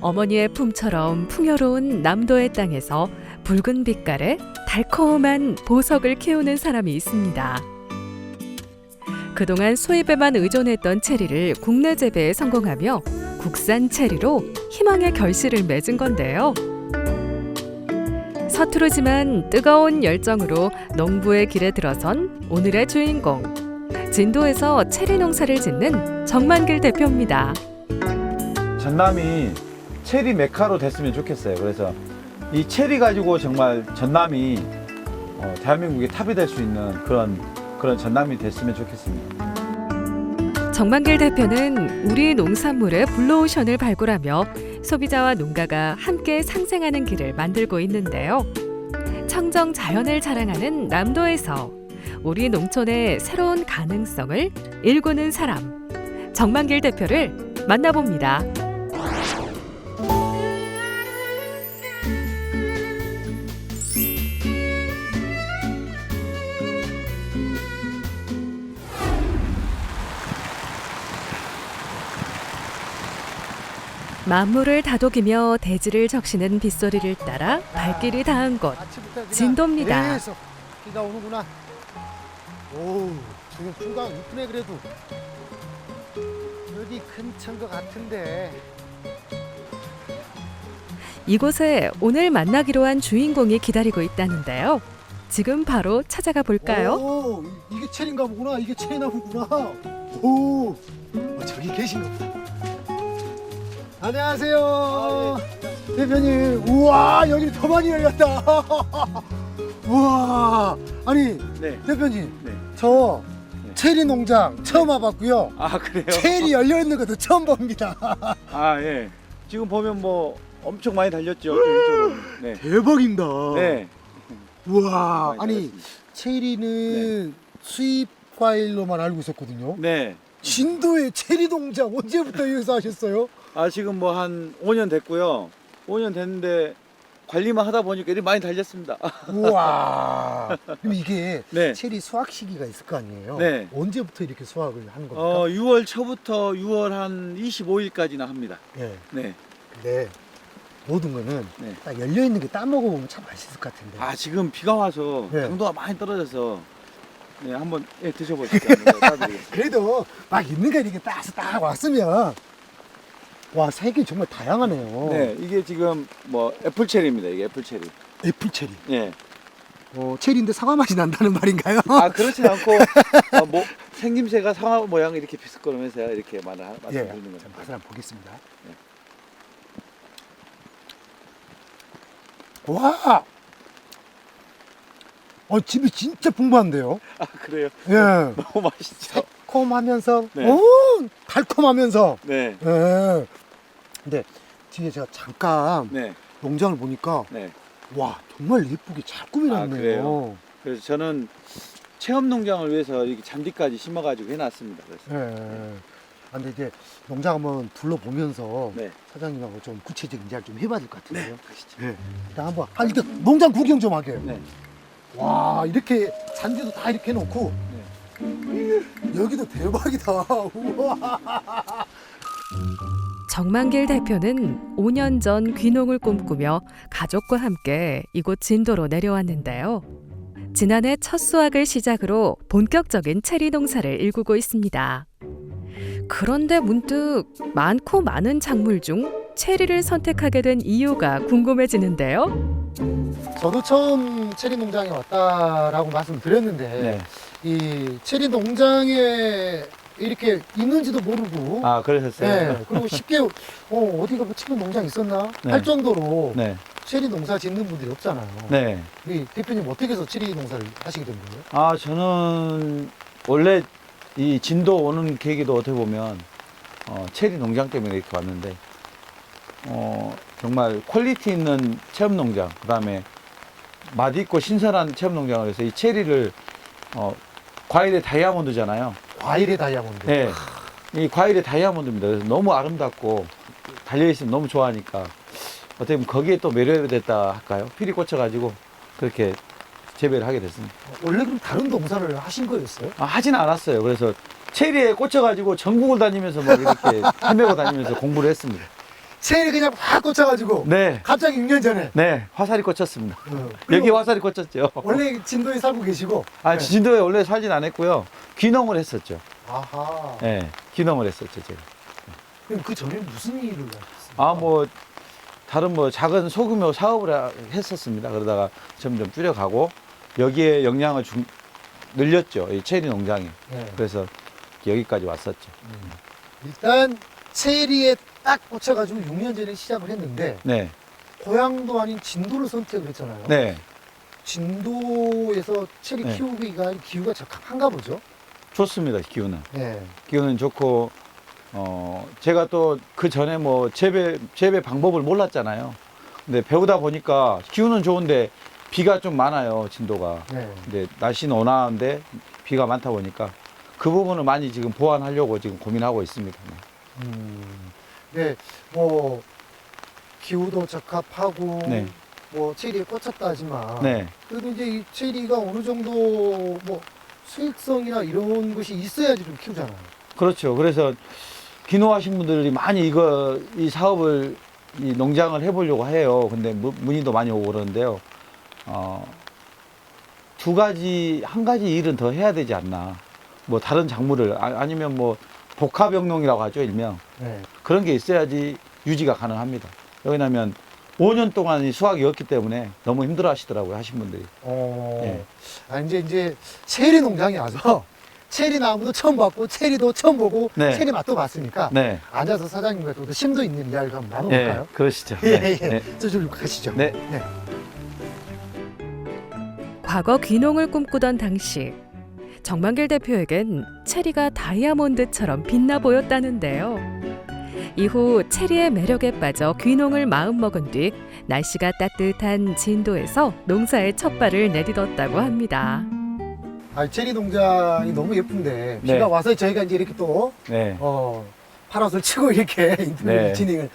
어머니의 품처럼 풍요로운 남도의 땅에서 붉은 빛깔의 달콤한 보석을 키우는 사람이 있습니다. 그동안 수입에만 의존했던 체리를 국내 재배에 성공하며 국산 체리로 희망의 결실을 맺은 건데요. 서투르지만 뜨거운 열정으로 농부의 길에 들어선 오늘의 주인공. 진도에서 체리 농사를 짓는 정만길 대표입니다. 전남이 체리 메카로 됐으면 좋겠어요. 그래서 이 체리 가지고 정말 전남이 어, 대한민국의 탑이 될 수 있는 그런 그런 전남이 됐으면 좋겠습니다. 정만길 대표는 우리 농산물의 블루오션을 발굴하며 소비자와 농가가 함께 상생하는 길을 만들고 있는데요. 청정 자연을 자랑하는 남도에서 우리 농촌의 새로운 가능성을 일구는 사람 정만길 대표를 만나봅니다. 만물을 다독이며 대지를 적시는 빗소리를 따라 발길이 닿은 곳 아침부터 진도입니다. 계속 비가 오는구나. 오, 지금 풍광 이쁘네 그래도. 여기 근처인 것 같은데. 이곳에 오늘 만나기로 한 주인공이 기다리고 있다는데요. 지금 바로 찾아가 볼까요? 오, 이게 체리인가 보구나. 이게 체리나무구나. 오, 어, 저기 계신가 보다. 안녕하세요. 대표님. 우와, 여기 더 많이 열렸다. 우와, 아니 네. 대표님, 네. 저 네. 체리 농장 처음 와봤고요. 아 그래요? 체리 열려 있는 것도 처음 봅니다. 아 예. 지금 보면 뭐 엄청 많이 달렸죠. 이쪽으로. 네. 대박입니다. 네. 우와, 많이 아니 달렸습니다. 체리는 수입 과일로만 알고 있었거든요. 네. 진도의 체리 농장 언제부터 여기서 하셨어요? 아 지금 뭐 한 5년 됐고요. 5년 됐는데 관리만 하다 보니까 이렇게 많이 달렸습니다. 우와. 그럼 이게 네. 체리 수확 시기가 있을 거 아니에요? 네. 언제부터 이렇게 수확을 하는 겁니까? 어 6월 초부터 6월 한 25일까지나 합니다. 네. 네. 근데 모든 거는 네. 딱 열려 있는 게 따먹어 보면 참 맛있을 것 같은데. 아 지금 비가 와서 네. 당도가 많이 떨어져서 네 한번 예, 드셔보시죠. 한번 따드리겠습니다. 그래도 막 있는 거 이렇게 따서 딱 왔으면 와 색이 정말 다양하네요. 네 이게 지금 뭐 애플 체리입니다. 이게 애플 체리. 애플 체리. 예. 어, 체리인데 사과 맛이 난다는 말인가요? 아 그렇지 않고 어, 뭐 생김새가 상아 모양 이렇게 비스거리면서 이렇게 말 예. 말씀드리는 자, 겁니다. 맛을 한번 보겠습니다. 네. 와. 어, 집이 진짜 풍부한데요. 아 그래요? 예. 너무 맛있죠. 새콤하면서, 네. 오, 달콤하면서. 네. 예. 근데 뒤에 제가 잠깐 네. 농장을 보니까 네. 와 정말 예쁘게 잘 꾸며놨네요. 아, 그래요? 그래서 저는 체험 농장을 위해서 이렇게 잔디까지 심어가지고 해놨습니다. 그래서 예. 아, 근데 이제 농장 한번 둘러보면서 네. 사장님하고 좀 구체적인 이야기 좀 해봐야 될 것 같은데요. 가시죠. 예. 일단 한번 아 일단 농장 구경 좀 하게. 네. 와 이렇게 잔디도 다 이렇게 해놓고 여기도 대박이다. 우와. 정만길 대표는 5년 전 귀농을 꿈꾸며 가족과 함께 이곳 진도로 내려왔는데요. 지난해 첫 수확을 시작으로 본격적인 체리 농사를 일구고 있습니다. 그런데 문득 많고 많은 작물 중 체리를 선택하게 된 이유가 궁금해지는데요. 저도 처음 체리 농장에 왔다라고 말씀드렸는데 네. 이 체리 농장에 이렇게 있는지도 모르고 아 그러셨어요? 네, 그리고 쉽게 어, 어디가 뭐 체리 농장 있었나 네. 할 정도로 네. 체리 농사 짓는 분들이 없잖아요. 네. 이 대표님 어떻게 해서 체리 농사를 하시게 된 거예요? 아 저는 원래 이 진도 오는 계기도 어떻게 보면 어, 체리 농장 때문에 이렇게 왔는데 어, 정말 퀄리티 있는 체험 농장 그다음에 맛있고 신선한 체험 농장을 해서 이 체리를 어, 과일의 다이아몬드잖아요. 과일의 다이아몬드. 네. 이 과일의 다이아몬드입니다. 그래서 너무 아름답고 달려있으면 너무 좋아하니까 어떻게 보면 거기에 또 매료됐다 할까요? 필이 꽂혀가지고 그렇게 재배를 하게 됐습니다. 원래 그럼 다른 농사를 하신 거였어요? 아, 하진 않았어요. 그래서 체리에 꽂혀가지고 전국을 다니면서 막 이렇게 헤매고 다니면서 공부를 했습니다. 체리 그냥 확 꽂혀가지고 네, 갑자기 6년 전에 네, 화살이 꽂혔습니다. 어, 여기 그리고 화살이 꽂혔죠. 원래 진도에 살고 계시고 아, 네. 진도에 원래 살진 않았고요. 귀농을 했었죠. 아하 네, 귀농을 했었죠, 제가. 그럼 그 전에 무슨 일을 하셨어요? 아, 뭐, 다른 뭐 작은 소규모 사업을 하- 했었습니다. 그러다가 점점 줄여가고, 여기에 영향을 좀 늘렸죠. 이 체리 농장이. 네. 그래서 여기까지 왔었죠. 일단 체리에 딱 꽂혀가지고 6년 전에 시작을 했는데 네, 고향도 아닌 진도를 선택을 했잖아요. 네. 진도에서 체리 네. 키우기가 기후가 적합한가 보죠. 좋습니다, 기후는. 네. 기후는 좋고, 어, 제가 또 그 전에 뭐 재배, 재배 방법을 몰랐잖아요. 근데 배우다 보니까 기후는 좋은데 비가 좀 많아요, 진도가. 네. 근데 날씨는 온화한데 비가 많다 보니까 그 부분을 많이 지금 보완하려고 지금 고민하고 있습니다. 음, 네, 뭐 기후도 적합하고 네. 뭐 체리에 꽂혔다 하지만 네. 그래도 이제 이 체리가 어느 정도 뭐 수익성이나 이런 것이 있어야지 좀 키우잖아요. 그렇죠. 그래서 귀농하신 분들이 많이 이거 이 사업을 이 농장을 해보려고 해요. 근데 무- 문의도 많이 오고 그러는데요. 어, 두 가지 한 가지 일은 더 해야 되지 않나. 뭐 다른 작물을 아, 아니면 뭐 복합영농이라고 하죠 일명 네. 그런 게 있어야지 유지가 가능합니다. 왜냐하면 5년 동안 이 수확이 없기 때문에 너무 힘들어 하시더라고요 하신 분들이. 어, 예. 아, 이제 이제 체리 농장에 와서 체리 나무도 처음 봤고 체리도 처음 보고 네. 체리 맛도 봤으니까 네, 앉아서 사장님과 또 심도 있는 이야기를 한번 예, 나눠볼까요? 그러시죠. 예, 네, 예. 네. 저쪽으로 가시죠. 네. 네. 과거 귀농을 꿈꾸던 당시 정만길 대표에겐 체리가 다이아몬드처럼 빛나 보였다는데요. 이후 체리의 매력에 빠져 귀농을 마음먹은 뒤 날씨가 따뜻한 진도에서 농사에 첫 발을 내딛었다고 합니다. 아, 체리 농장이 너무 예쁜데 네. 비가 와서 저희가 이제 이렇게 또 네. 어, 파라솔 치고 이렇게 인터뷰 네. 진행을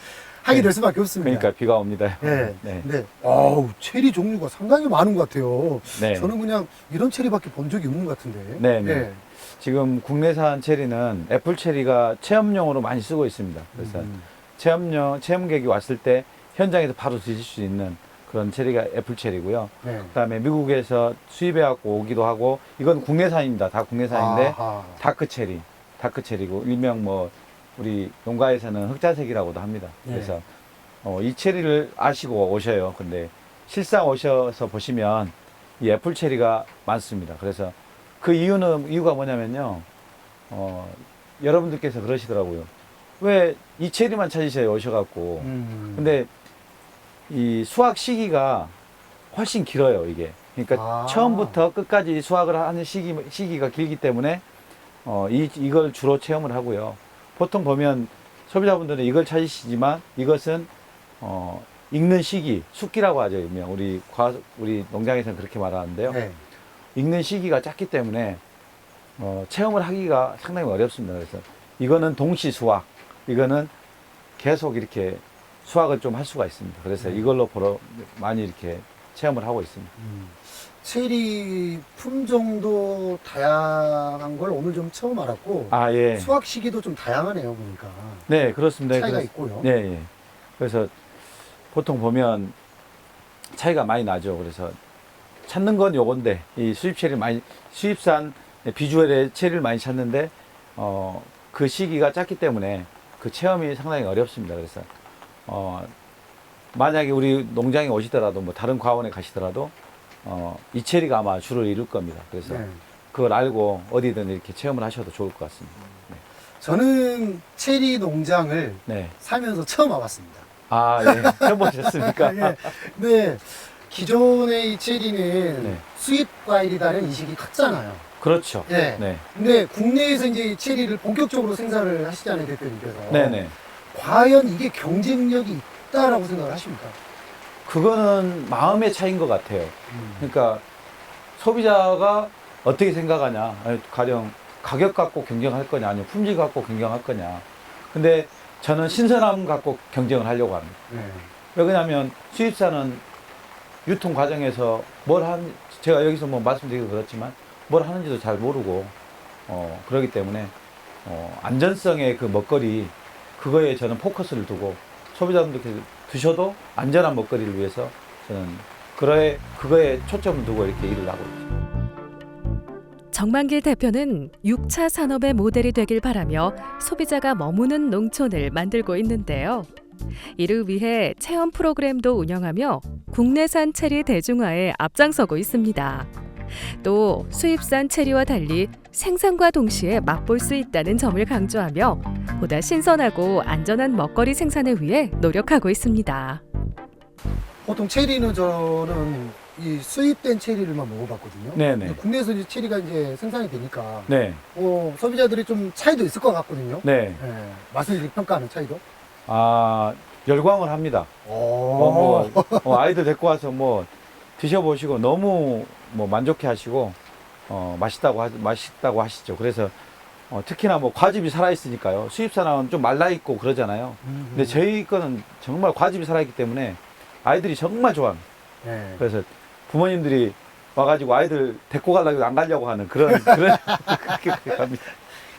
하게 될 수밖에 없습니다. 그러니까 비가 옵니다. 네. 네. 네. 어우, 체리 종류가 상당히 많은 것 같아요. 네. 저는 그냥 이런 체리밖에 본 적이 없는 것 같은데. 네, 네. 지금 국내산 체리는 애플 체리가 체험용으로 많이 쓰고 있습니다. 그래서 음. 체험용 체험객이 왔을 때 현장에서 바로 드실 수 있는 그런 체리가 애플 체리고요. 네. 그다음에 미국에서 수입해 갖고 오기도 하고 이건 국내산입니다. 다 국내산인데 아하. 다크 체리, 다크 체리고 일명 뭐 우리 농가에서는 흑자색이라고도 합니다. 네. 그래서 어, 이 체리를 아시고 오셔요. 근데 실상 오셔서 보시면 이 애플 체리가 많습니다. 그래서 그 이유는 이유가 뭐냐면요. 어, 여러분들께서 그러시더라고요. 왜 이 체리만 찾으셔요 오셔갖고. 음. 근데 이 수확 시기가 훨씬 길어요 이게. 그러니까 아. 처음부터 끝까지 수확을 하는 시기 시기가 길기 때문에 어, 이 이걸 주로 체험을 하고요. 보통 보면 소비자분들은 이걸 찾으시지만 이것은 어, 익는 시기, 숙기라고 하죠. 일명 우리 과 우리 농장에서는 그렇게 말하는데요. 네. 익는 시기가 짧기 때문에 어, 체험을 하기가 상당히 어렵습니다. 그래서 이거는 동시 수확, 이거는 계속 이렇게 수확을 좀 할 수가 있습니다. 그래서 네. 이걸로 보러 많이 이렇게 체험을 하고 있습니다. 음. 체리 품종도 다양한 걸 오늘 좀 처음 알았고 아 예, 수확 시기도 좀 다양하네요 보니까 네 그렇습니다. 차이가 그래서- 있고요. 네, 예. 그래서 보통 보면 차이가 많이 나죠. 그래서 찾는 건 요건데 이 수입 체리 많이 수입산 비주얼의 체리를 많이 찾는데 어, 그 시기가 짧기 때문에 그 체험이 상당히 어렵습니다. 그래서 어, 만약에 우리 농장에 오시더라도 뭐 다른 과원에 가시더라도 어, 이 체리가 아마 주를 이룰 겁니다. 그래서 네. 그걸 알고 어디든 이렇게 체험을 하셔도 좋을 것 같습니다. 저는 체리 농장을 네. 살면서 처음 와봤습니다. 아, 예. 처음 보셨습니까? 예. 네. 기존의 이 체리는 네. 수입 과일이다는 인식이 컸잖아요. 그렇죠. 네. 네. 근데 국내에서 이제 이 체리를 본격적으로 생산을 하시잖아요, 대표님께서. 네네. 과연 이게 경쟁력이 있다라고 생각을 하십니까? 그거는 마음의 차이인 것 같아요. 음. 그러니까 소비자가 어떻게 생각하냐. 아니, 가령 가격 갖고 경쟁할 거냐, 아니면 품질 갖고 경쟁할 거냐. 근데 저는 신선함 갖고 경쟁을 하려고 합니다. 네. 왜 그러냐면 수입산은 유통 과정에서 뭘 한, 제가 여기서 뭐 말씀드리기 그렇지만 뭘 하는지도 잘 모르고, 어, 그러기 때문에, 어, 안전성의 그 먹거리, 그거에 저는 포커스를 두고 소비자분들께서 드셔도 안전한 먹거리를 위해서 저는 그거에 그거에 초점을 두고 이렇게 일을 하고 있죠. 정만길 대표는 6차 산업의 모델이 되길 바라며 소비자가 머무는 농촌을 만들고 있는데요. 이를 위해 체험 프로그램도 운영하며 국내산 체리 대중화에 앞장서고 있습니다. 또 수입산 체리와 달리 생산과 동시에 맛볼 수 있다는 점을 강조하며 보다 신선하고 안전한 먹거리 생산을 위해 노력하고 있습니다. 보통 체리는 저는 이 수입된 체리를만 먹어봤거든요. 네네. 국내에서 이제 체리가 이제 생산이 되니까 네, 어, 소비자들이 좀 차이도 있을 것 같거든요. 네. 예, 맛을 이렇게 평가하는 차이도. 아 열광을 합니다. 뭐, 뭐, 어, 아이들 데리고 와서 뭐 드셔보시고 너무 뭐 만족해 하시고 어, 맛있다고 하, 맛있다고 하시죠. 그래서 어, 특히나 뭐 과즙이 살아 있으니까요. 수입산은 좀 말라 있고 그러잖아요. 음, 근데 저희 거는 정말 과즙이 살아 있기 때문에 아이들이 정말 좋아합니다. 예. 그래서 부모님들이 와가지고 아이들 데리고 가려고 안 가려고 하는 그런 그런 그렇게 갑니다.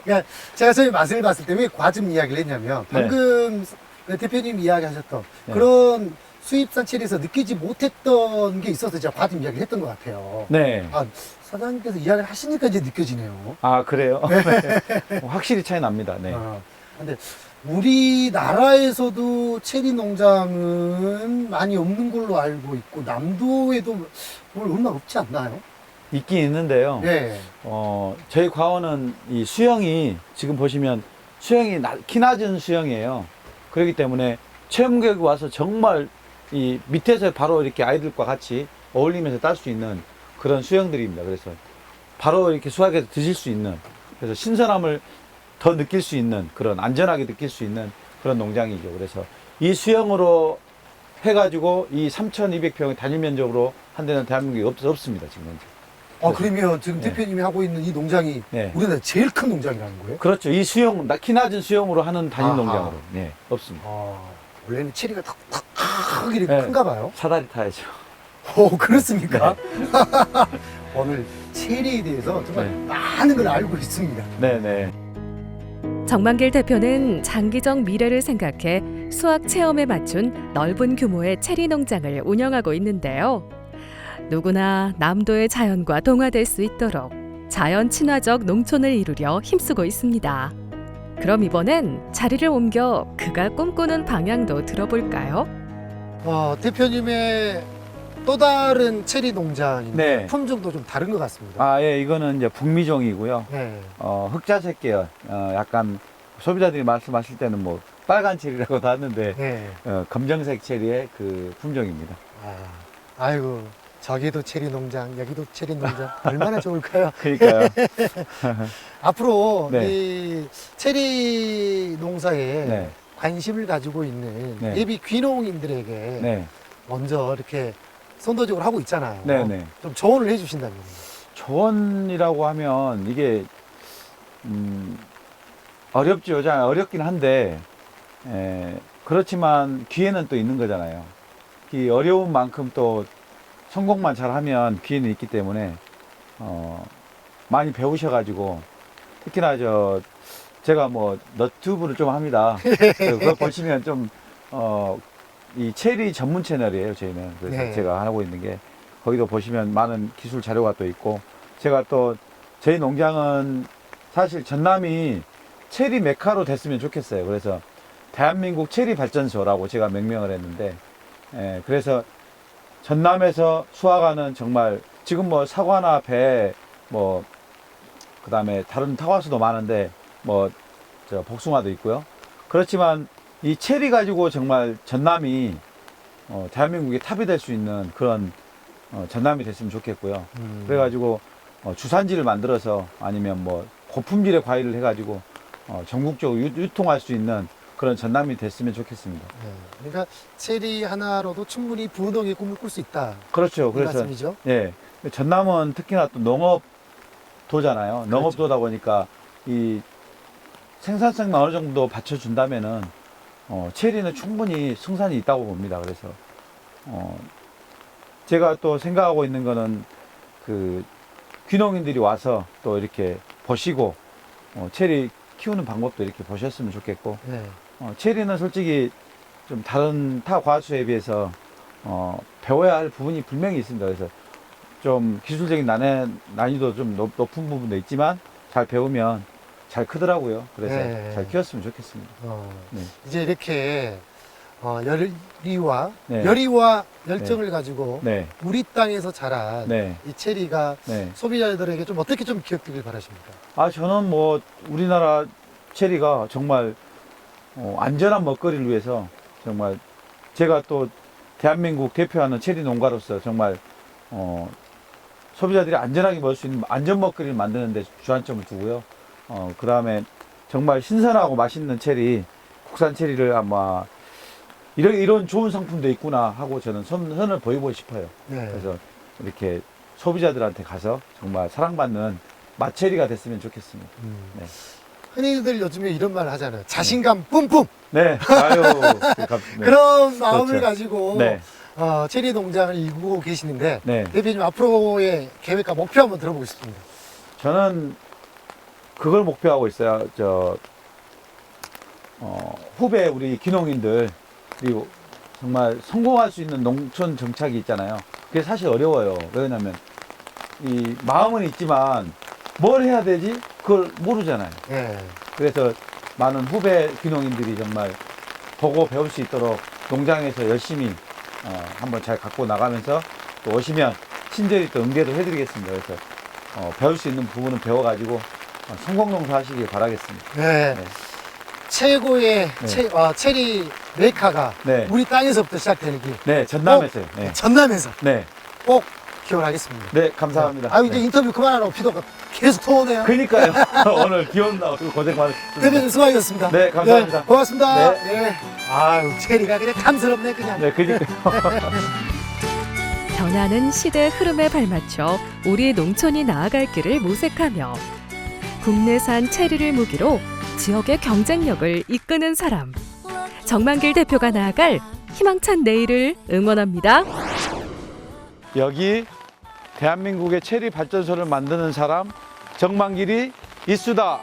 그러니까 제가 저희 맛을 봤을 때 왜 과즙 이야기를 했냐면 네. 방금 그 대표님 이야기하셨던 네. 그런 수입산 체리에서 느끼지 못했던 게 있어서 제가 과즙 이야기를 했던 것 같아요. 네. 아, 사장님께서 이야기를 하시니까 이제 느껴지네요. 아 그래요? 네. 확실히 차이 납니다. 네. 아, 근데 우리나라에서도 체리 농장은 많이 없는 걸로 알고 있고 남도에도 뭘 얼마 없지 않나요? 있긴 있는데요. 네. 어, 저희 과원은 이 수영이 지금 보시면 수영이 나- 키 낮은 수영이에요. 그렇기 때문에 체험교육이 와서 정말 이 밑에서 바로 이렇게 아이들과 같이 어울리면서 딸 수 있는 그런 수영들입니다. 그래서 바로 이렇게 수학에서 드실 수 있는 그래서 신선함을 더 느낄 수 있는 그런 안전하게 느낄 수 있는 그런 농장이죠. 그래서 이 수영으로 해가지고 이 3,200평의 단일 면적으로 한 데는 대한민국에 없, 없습니다. 지금 현재. 아, 그러면 지금 네. 대표님이 하고 있는 이 농장이 네. 우리나라 제일 큰 농장이라는 거예요? 그렇죠. 이 수영, 나- 키 낮은 수영으로 하는 단일 아하. 농장으로. 네, 없습니다. 아, 원래는 체리가 탁탁 이렇게 네. 큰가 봐요. 사다리 타야죠. 오, 그렇습니까? 오늘 체리에 대해서 정말 네. 많은 걸 알고 있습니다. 네네. 정만길 대표는 장기적 미래를 생각해 수학 체험에 맞춘 넓은 규모의 체리 농장을 운영하고 있는데요. 누구나 남도의 자연과 동화될 수 있도록 자연 친화적 농촌을 이루려 힘쓰고 있습니다. 그럼 이번엔 자리를 옮겨 그가 꿈꾸는 방향도 들어볼까요? 어, 대표님의 또 다른 체리 농장인데 네. 품종도 좀 다른 것 같습니다. 아, 예, 이거는 이제 북미종이고요. 네. 어, 흑자색 계열. 어, 약간 소비자들이 말씀하실 때는 뭐 빨간 체리라고도 하는데, 네. 어, 검정색 체리의 그 품종입니다. 아, 아이고, 저기도 체리 농장, 여기도 체리 농장. 얼마나 좋을까요? 그러니까요. 앞으로 네. 이 체리 농사에 네. 관심을 가지고 있는 네. 예비 귀농인들에게 네. 먼저 이렇게 선도적으로 하고 있잖아요. 네 네. 좀 조언을 해주신다면. 조언이라고 하면 이게 음, 어렵죠. 자, 어렵긴 한데 에, 그렇지만 기회는 또 있는 거잖아요. 이 어려운 만큼 또 성공만 잘하면 기회는 있기 때문에 어, 많이 배우셔가지고 특히나 저 제가 뭐 너튜브를 좀 합니다. 그거 보시면 좀 어, 이 체리 전문 채널이에요. 저희는 그래서 네. 제가 하고 있는 게 거기도 보시면 많은 기술 자료가 또 있고 제가 또 저희 농장은 사실 전남이 체리 메카로 됐으면 좋겠어요. 그래서 대한민국 체리 발전소라고 제가 명명을 했는데 예, 그래서 전남에서 수확하는 정말 지금 뭐 사과나 배 뭐 그 다음에 다른 타과수도 많은데 뭐 저 복숭아도 있고요. 그렇지만 이 체리 가지고 정말 전남이 어, 대한민국의 탑이 될 수 있는 그런 어, 전남이 됐으면 좋겠고요. 음. 그래가지고 어, 주산지를 만들어서 아니면 뭐 고품질의 과일을 해가지고 어, 전국적으로 유, 유통할 수 있는 그런 전남이 됐으면 좋겠습니다. 네. 그러니까 체리 하나로도 충분히 부흥의 꿈을 꿀 수 있다. 그렇죠. 이 그래서 말씀이죠. 예 전남은 특히나 또 농업도잖아요. 농업도다 보니까 이 생산성만 어느 정도 받쳐준다면은 어, 체리는 충분히 승산이 있다고 봅니다. 그래서 어, 제가 또 생각하고 있는 거는 그 귀농인들이 와서 또 이렇게 보시고 어, 체리 키우는 방법도 이렇게 보셨으면 좋겠고 네. 어, 체리는 솔직히 좀 다른 타 과수에 비해서 어, 배워야 할 부분이 분명히 있습니다. 그래서 좀 기술적인 난해, 난이도 좀 높, 높은 부분도 있지만 잘 배우면 잘 크더라고요. 그래서 네. 잘 키웠으면 좋겠습니다. 어, 네. 이제 이렇게 어, 열의와 네. 열의와 열정을 가지고 네, 우리 땅에서 자란 네, 이 체리가 네. 소비자들에게 좀 어떻게 좀 기억되길 바라십니까? 아, 저는 뭐 우리나라 체리가 정말 어, 안전한 먹거리를 위해서 정말 제가 또 대한민국 대표하는 체리 농가로서 정말 어, 소비자들이 안전하게 먹을 수 있는 안전 먹거리를 만드는 데 주안점을 두고요. 어, 그 다음에 정말 신선하고 맛있는 체리, 국산 체리를 아마 이런, 이런 좋은 상품도 있구나 하고 저는 선, 선을 보이고 싶어요. 네. 그래서 이렇게 소비자들한테 가서 정말 사랑받는 맛체리가 됐으면 좋겠습니다. 음. 네. 흔히들 요즘에 이런 말 하잖아요. 자신감 뿜뿜 네, 아유, 감사합니다. 그런 마음을 그렇죠. 가지고 네, 어, 체리 농장을 이루고 계시는데 네. 대표님 앞으로의 계획과 목표 한번 들어보고 싶습니다. 저는 그걸 목표하고 있어요. 저, 어, 후배 우리 기농인들, 그리고 정말 성공할 수 있는 농촌 정착이 있잖아요. 그게 사실 어려워요. 왜냐면, 이 마음은 있지만, 뭘 해야 되지? 그걸 모르잖아요. 예. 그래서 많은 후배 귀농인들이 정말 보고 배울 수 있도록 농장에서 열심히 어, 한번 잘 갖고 나가면서 또 오시면 친절히 또 응대도 해드리겠습니다. 그래서 어, 배울 수 있는 부분은 배워가지고 어, 성공 농사 하시길 바라겠습니다. 네. 네. 최고의 네. 체, 어, 체리 메이커가 네, 우리 땅에서부터 시작되는 길네 전남에서요. 네, 전남에서 네, 꼭 기원하겠습니다. 네 감사합니다. 아 이제 네. 인터뷰 그만하라고 피도가 계속 터오네요. 그니까요. 오늘 기온 나고 고생 많으셨습니다. 대표님 수고하셨습니다. 네, 감사합니다. 네, 고맙습니다. 네. 네. 아유 체리가 그냥 탐스럽네 그냥. 네, 그니까요. 변하는 시대 흐름에 발맞춰 우리 농촌이 나아갈 길을 모색하며 국내산 체리를 무기로 지역의 경쟁력을 이끄는 사람 정만길 대표가 나아갈 희망찬 내일을 응원합니다. 여기 대한민국의 체리 발전소를 만드는 사람 정만길이 이수다.